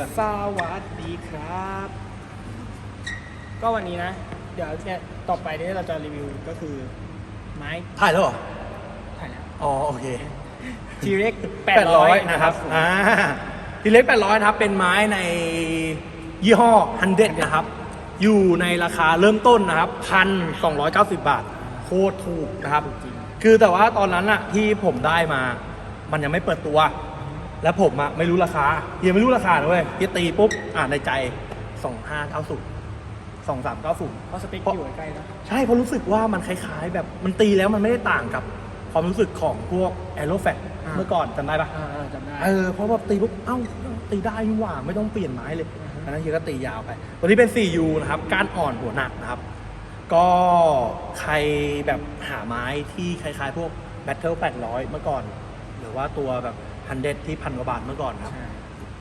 ก่อนสวัสดีครับ ก็วันนี้นะ เดี๋ยวเนี่ยต่อไปที่เราจะรีวิวก็คือ ไม้ถ่ายแล้วเหรอ ถ่ายแล้วอ๋อโอเคทีเร็ก800 นะครับอ่าทีเล็ก800 นะครับ เป็นไม้ในยี่ห้อ 100 นะครับ อยู่ในราคาเริ่มต้นนะครับ 1,290 บาท โคตรถูกนะครับ คือแต่ว่าตอนนั้นอะที่ผมได้มา มันยังไม่เปิดตัว แล้วผมอะไม่รู้ราคายังไม่รู้ราคาเลยเว้ยพี่ตีปุ๊บอ่านในใจ2590 2390เพราะสเปคอยู่ใกล้ๆแล้วใช่เพราะรู้สึกว่ามันคล้ายๆ แบบมันตีแล้วมันไม่ได้ต่างกับความรู้สึกของพวกแอโรแฟกอ่าเมื่อก่อนจำได้ปะอ่าๆจำได้เออเพราะว่าตีปุ๊บเอ้าตีได้นี่หว่าไม่ต้องเปลี่ยนไม้เลยอือฮึอันนั้นเฮียก็ตียาวไปตัวนี้เป็น 4U นะครับก้านอ่อนหัวหนักนะครับ ก็ใครแบบหาไม้ที่คล้ายๆ พวก Battle 800 เมื่อก่อน หรือว่าตัวแบบ ฮันเดที่พันกว่าบาทเมื่อก่อนนะครับใช่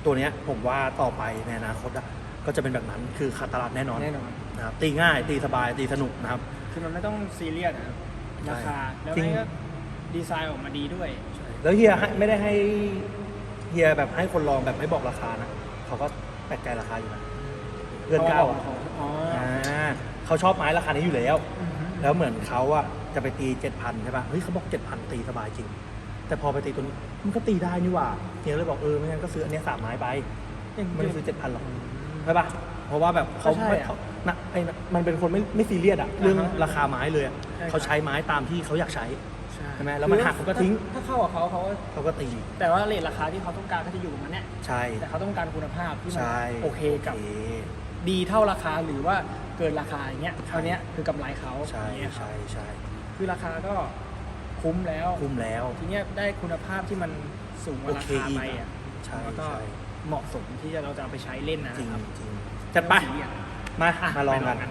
ตัวเนี้ยผมว่าต่อไปในอนาคตอะก็จะเป็นแบบนั้นคือขาดตลาดแน่นอนแน่นอนนะครับตีง่ายตีสบายตีสนุกนะครับ คือมันไม่ต้องซีเรียสนะครับใช่ราคา แล้วจริงไม่ก็ดีไซน์ออกมาดีด้วย แล้วเฮียให้ไม่ได้ให้เฮียแบบให้คนลองแบบไม่บอกราคานะเขาก็แปลกใจราคาอยู่นะเพื่อนเก้าอะอ๋ออ่าเขาชอบไม้ราคานี้อยู่แล้วอือฮึแล้วเหมือนเขาอะจะไปตีเจ็ดพันใช่ป่ะเฮ้ยเขาบอกเจ็ดพันตีสบายจริง แต่พอไปตีตัวนี้มันก็ตีได้นี่หว่าเฮียเลยบอกเออไม่งั้นก็ซื้ออันเนี้ยสามไม้ไปไม่ได้ซื้อเจ็ดพันหรอกใช่ป่ะเพราะว่าแบบเขาก็ใช่ไม่อะเขานะไอ้นะมันเป็นคนไม่ไม่ซีเรียสอะเรื่องอ่าฮะราคาไม้เลยอะใช่ครับ เขาใช้ไม้ตามที่เขาอยากใช้ ใช่ใช่ไหมแล้วมันหักเขาก็ทิ้ง ถ้าเข้ากับเขาเขาก็เขาก็ตีแต่ว่าเรทราคาที่เขาต้องการก็จะอยู่ประมาณเนี้ยใช่แต่เขาต้องการคุณภาพที่มันใช่โอเคกับดีเท่าราคาหรือว่าเกินราคาอย่างเงี้ยเท่านี้ยคือกำไรเขาใช่อย่างเงี้ยครับใช่ใช่คือราคาก็ คุ้มแล้ว คุ้มแล้ว ทีเนี้ยได้คุณภาพที่มันสูงกว่าราโอเคคาอีกไปอะใช่แล้วก็ใช่เหมาะสมที่จะเราจะเอาไปใช้เล่นนะจริงครับจริงจัดไปม่ต้องซีเรียสมาอะมาลองกัน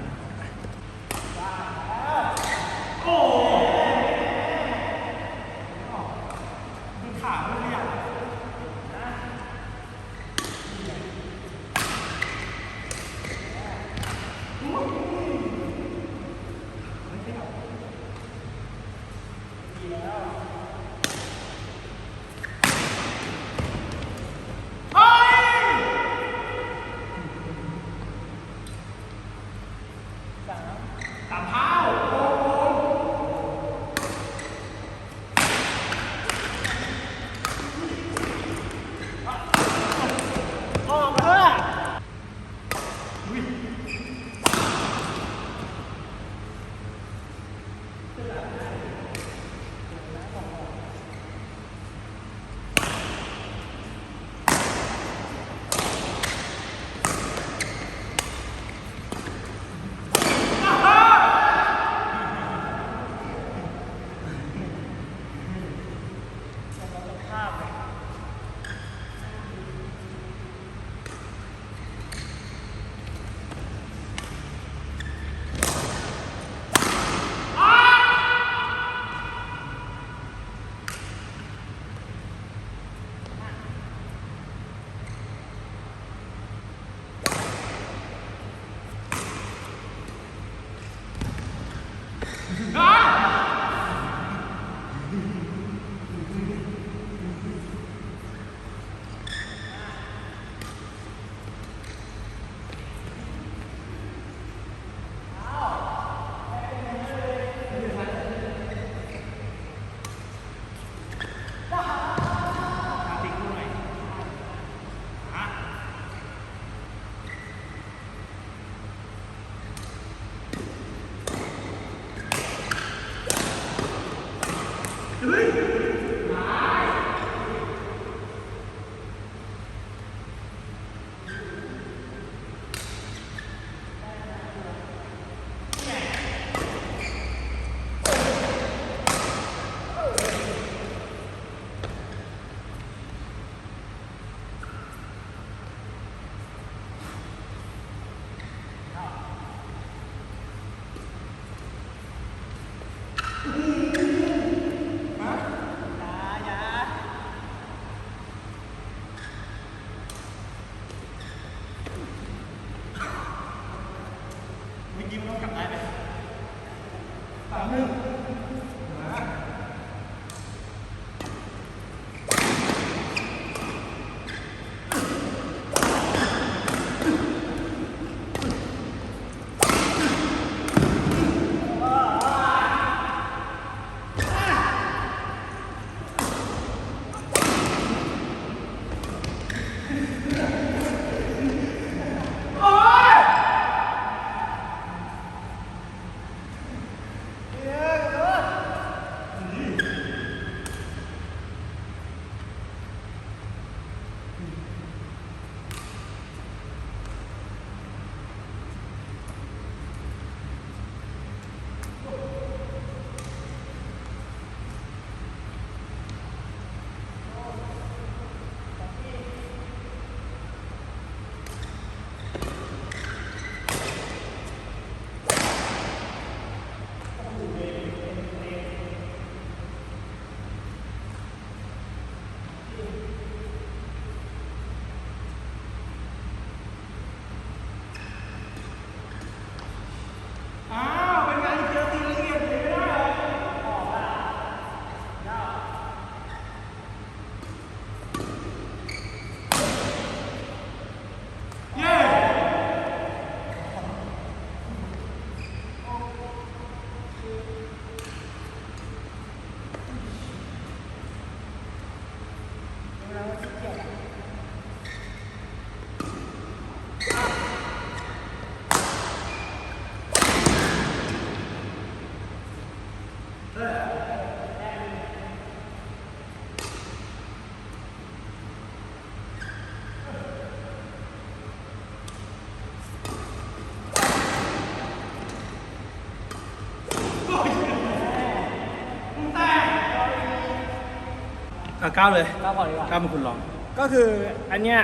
อะก้าวเลยก้าวก่อนดีกว่า ก้าวเป็นคุณลอง ก็คืออันเนี้ย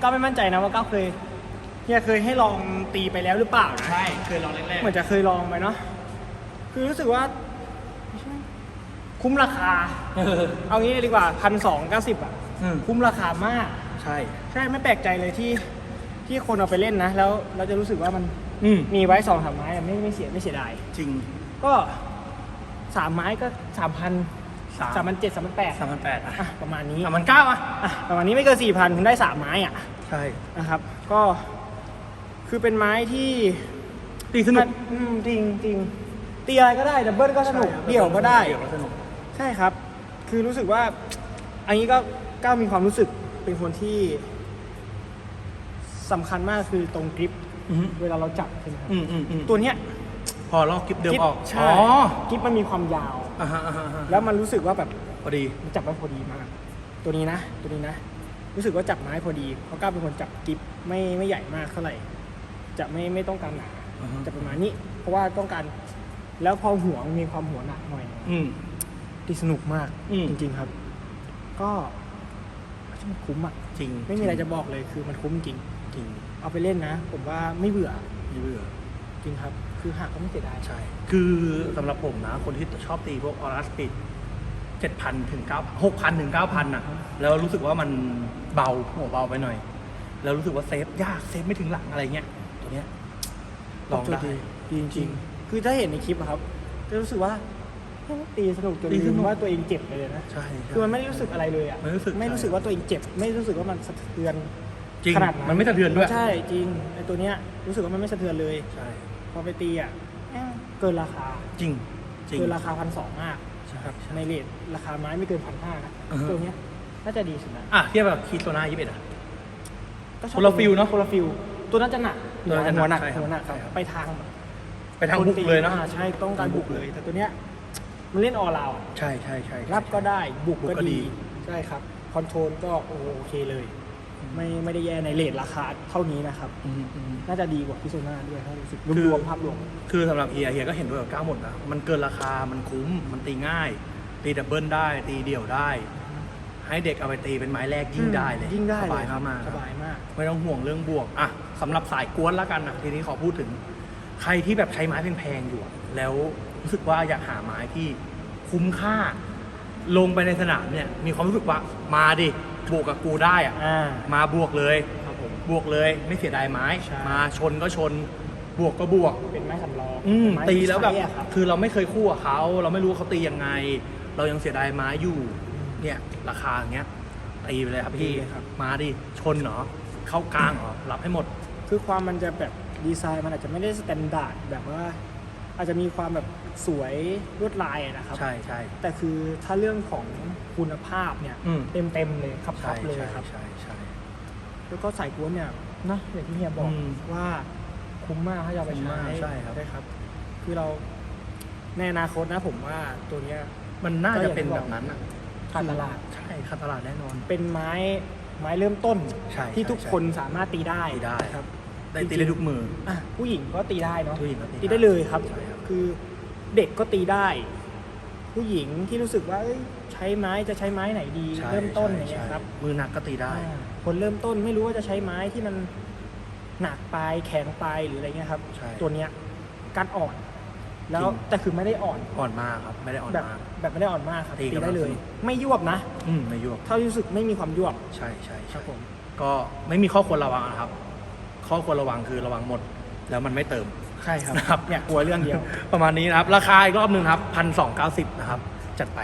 ก้าวไม่มั่นใจนะว่าก้าวเคยเฮียเคยให้ลองตีไปแล้วหรือเปล่านะใช่เคยลองแรกเหมือนจะเคยลองไปเนาะคือรู้สึกว่าคุ้มราคา ๆ เอางี้เลยดีกว่าพันสองเก้าสิบอะ อืม คุ้มราคามาก ใช่ ใช่ไม่แปลกใจเลยที่ที่คนเอาไปเล่นนะ แล้วเราจะรู้สึกว่ามันอืมมีไว้สองสามไม้อะไม่ไม่เสียไม่เสียดาย จริง ก็สามไม้ก็สามพัน สามสามพันเจ็ดสามพันแปดสามพันแปดอะอะประมาณนี้สามพันเก้าอะอะประมาณนี้ไม่เกินสี่พันคุณได้สามไม้อะใช่นะครับ ก็คือเป็นไม้ที่ตีสนุกอืมจริงจริงตีอะไรก็ได้ดับเบิลก็สนุกเดี่ยวก็ได้เดี่ยวก็สนุกใช่ครับ คือรู้สึกว่า อันนี้ก็ก้าวมีความรู้สึกเป็นคนที่สำคัญมากคือตรงกริปอืมเวลาเราจับใช่ไหมครับอืมอืมอืมตัวเนี้ยพอลอกคลิปเดิมกิ๊บออกใช่อ๋อกริปมันมีความยาว อ่าฮะอ่าฮะอ่าฮะแล้วมันรู้สึกว่าแบบพอดี มันจับไว้พอดีมาก ตัวนี้นะ ตัวนี้นะ รู้สึกว่าจับไม้พอดี เพราะก้าวเป็นคนจับกริปไม่ไม่ใหญ่มากเท่าไหร่ จะไม่ไม่ต้องการหนา อ่าฮะ จะประมาณนี้ เพราะว่าต้องการ แล้วพอหัวมันมีความหัวหนักหน่อย อืม ที่สนุกมาก อืม จริง ๆครับ ก็ช่างคุ้มอะ จริงไม่มีอะไรจะบอกเลยคือมันคุ้มจริง จริงเอาไปเล่นนะ ผมว่าไม่เบื่อ ไม่เบื่อ จริงครับ คือหักก็ไม่เสียดาย ใช่ คือสำหรับผมนะ คนที่ชอบตีพวกออรัสปิดเจ็ดพันถึงเก้าหกพันถึงเก้าพันอะ แล้วรู้สึกว่ามันเบาหัวเบาไปหน่อย แล้วรู้สึกว่าเซฟยากเซฟไม่ถึงหลังอะไรเงี้ย ตัวเนี้ยลองได้ดีจริง ๆ คือถ้าเห็นในคลิปอะครับ จะรู้สึกว่าเฮ้ยตีสนุกจนตีสลืนุมกว่าตัวเองเจ็บไปเลยนะ ใช่ใช่คือมันไม่ได้รู้สึกอะไรเลยอะ ไม่รู้สึก ไม่รู้สึกว่าตัวเองเจ็บ ไม่รู้สึกว่ามันสะเทือนจริงขนาดนั้นมันไม่สะเทือนด้วย ใช่ จริง ไอตัวเนี้ยรู้สึกว่ามันไม่สะเทือนเลย ใช่ พอไปตีอะแม่งเกินราคาจริงจริงเกินราคาพันสองมากใช่ครับใช่ในเรทราคาไม้ไม่เกินพันห้านะอือฮะตัวเนี้ยน่าจะดีสุดนะอะเทียบกับคีโซนายี่สิบเอ็ดอะก็ชอบคนละฟิลเนอะคนละฟิลตัวนั้นจะหนักตัวนั้นจะหนักหัวหนักใช่ครับหัวหนักครับใช่ครับไปทางแบบไปทางบุกเลยเนาะอ่าใช่ต้องการบุกเลย แต่ตัวเนี้ยมันเล่นออลาวด์ใช่ใช่ใช่รับก็ได้บุกบุกก็ก็ดีดีใช่ครับคอนโทรลก็โอโอเคเลย ไม่ไม่ได้แย่ในเรทราคาเท่านี้นะครับอืมอืมน่าจะดีกว่าพิโซนาด้วยถ้ารู้สึกคือรวมๆภาพรวม คือสำหรับเฮียเฮียก็เห็นด้วยกับก้าวหมดนะ มันเกินราคา มันคุ้ม มันตีง่าย ตีดับเบิลได้ ตีเดี่ยวได้ ให้เด็กเอาไปตีเป็นไม้แรกยิ่งได้เลย ยิ่งได้สบายเลมากๆสบายมาก ไม่ต้องห่วงเรื่องบวก อะสำหรับสายกวนแล้วกันนะทีนี้ขอพูดถึง ใครที่แบบใช้ไม้แพงๆอยู่อะแล้วรู้สึกว่าอยากหาไม้ที่คุ้มค่า ลงไปในสนามเนี่ย มีความรู้สึกว่ามาดิ บวกกับกูได้อะอ่า มาบวกเลยครับผม บวกเลยไม่เสียดายไม้ ใช่ มาชนก็ชน บวกก็บวก เป็นไม้สำรองอืมไม้ตีแล้วแบบใช้อะครับ คือเราไม่เคยคู่กับเขา เราไม่รู้ว่าเขาตียังไง เรายังเสียดายไม้อยู่ เนี่ย ราคาอย่างเงี้ยตีไปเลยครับพี่ตีครับ มาดิชนเหรอเข้ากลางเหรอหลับให้หมด คือความมันจะแบบดีไซน์มันอาจจะไม่ได้สแตนดาร์ดแบบว่า อาจจะมีความแบบ สวยลวดลายอะนะครับ ใช่ใช่แต่คือถ้าเรื่องของคุณภาพเนี่ยอืมเต็มเต็มๆเลยครับคใช่รับเลยใช่ครับใช่ใช่แล้วก็สายกวนเนี่ยนะอย่างที่เฮียบอกอืมว่าคุ้มมากถ้าจะเอาไปคุ้มใช้มากใช่ครับใช่ครับ คือเราในอนาคตนะผมว่าตัวเนี้ยมันน่าก็อจะย่างเป็นที่บแบอกบนั้นอะขาดตลาดใช่ขาดตลาดแน่นอน เป็นไม้ไม้เริ่มต้นใช่ที่ใช่ทุกใช่คนสามารถตีได้ตีได้ครับได้จริงๆตีได้ทุกมืออะผู้หญิงก็ตีได้เนาะผู้หญิงก็ตีได้ตีได้เลยครับใช่ครับคือ เด็กก็ตีได้ ผู้หญิงที่รู้สึกว่าเอ้ยใช้ไม้จะใช้ไม้ไหนดี ใช่เริ่มต้นใช่อย่างเงี้ยใช่ครับมือหนักก็ตีได้ อ่าคนเริ่มต้นไม่รู้ว่าจะใช้ไม้ที่มันหนักไปแข็งไปหรืออะไรเงี้ยครับ ใช่ ตัวเนี้ยการอ่อน แล้วจริง แต่คือไม่ได้อ่อนอ่อนมากครับ ไม่ได้อ่อนแบบมาก แบบไม่ได้อ่อนมากครับตีตีกำลังได้เลย สนุก ไม่ยวบนะอืมไม่ยวบเท่าที่รู้สึกไม่มีความยวบใช่ใช่คใช่รับผม ก็ไม่มีข้อควรระวังนะครับ ข้อควรระวังคือระวังหมด แล้วมันไม่เติม ใช่ครับนะครับ เนี่ยกลัวเรื่องเดียว ประมาณนี้นะครับ ราคาอีกรอบหนึ่งครับพันสองเก้าสิบนะครับ จัดไป